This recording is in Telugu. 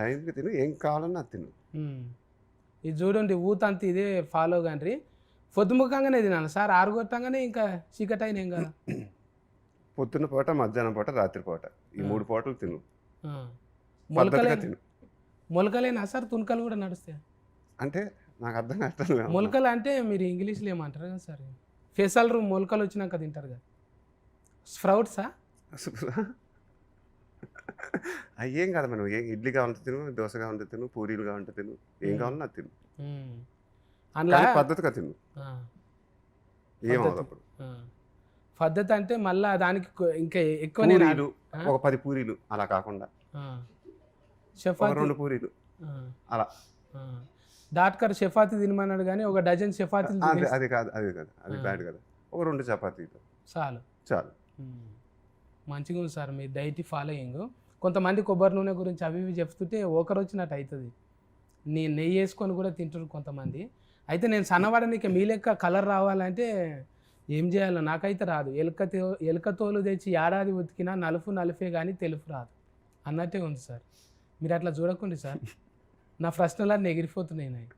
టైంకి తిను ఏం కావాలన్నా తిను. ఇది చూడండి ఊతంత ఇదే ఫాలో కండ్రి పొద్దుముఖంగానే తినాలి సార్ ఆరు కొట్టంగానే ఇంకా చీకటి అయిన కదా పొద్దున్న పూట మధ్యాహ్నం పూట రాత్రి పూట. ఈ మూడు పూటలు తిను. మొలకలే తిను. మొలకలేనా సార్? తునకలు కూడా నడుస్తాయి? అంటే నాకు అర్థం కావట్లేదు మొలకలు అంటే మీరు ఇంగ్లీష్లో ఏమంటారు కదా సార్? ఫెసల్ రూమ్ మొలకలు వచ్చినాక తింటారు కదా. స్ప్రౌట్సా? అయ్యేం కాదు మనం ఏ ఇడ్లీ కావాలంటే తిను దోశ కావాలంటే తిను పూరీలు కావాలంటే తిను ఏం కావాలన్నా అది తిను కానీ పద్ధతిగా తిను ఆ, ఏం పద్ధతి. అవదు అప్పుడు. పద్ధతి అంటే మళ్ళా దానికి ఇంకా ఎక్కువ పూరీలు? ఒక పది పూరీలు అలా కాకుండా. ఒక రెండు పూరీలు. అలా. డాట్కర్ చపాతీ తినమన్నాడు కానీ ఒక డజన్ చపాతీలు అది కాదు అది కాదు అది. బ్యాడ్ కదా ఒక రెండు చపాతీలు చాలు చాలు. మంచిగా ఉంది సార్ మీ డైట్ ఫాలోయింగ్ కొంతమంది కొబ్బరి నూనె గురించి అవి ఇవి చెప్తుంటే ఒకరు వచ్చినట్టు అవుతుంది నీ నెయ్యి వేసుకొని కూడా తింటారు కొంతమంది. అయితే నేను సన్నవాడనికి మీ లెక్క కలర్ రావాలంటే ఏం చేయాలో నాకైతే రాదు. ఎలుక ఎలుక తోలు తెచ్చి ఏడాది ఉతికినా నలుపు నలుపే కానీ తెలుపు రాదు. అన్నట్టే ఉంది సార్. మీరు అట్లా చూడకండి సార్. నా ప్రశ్నలన్నీ ఎగిరిపోతున్నాయి నాకు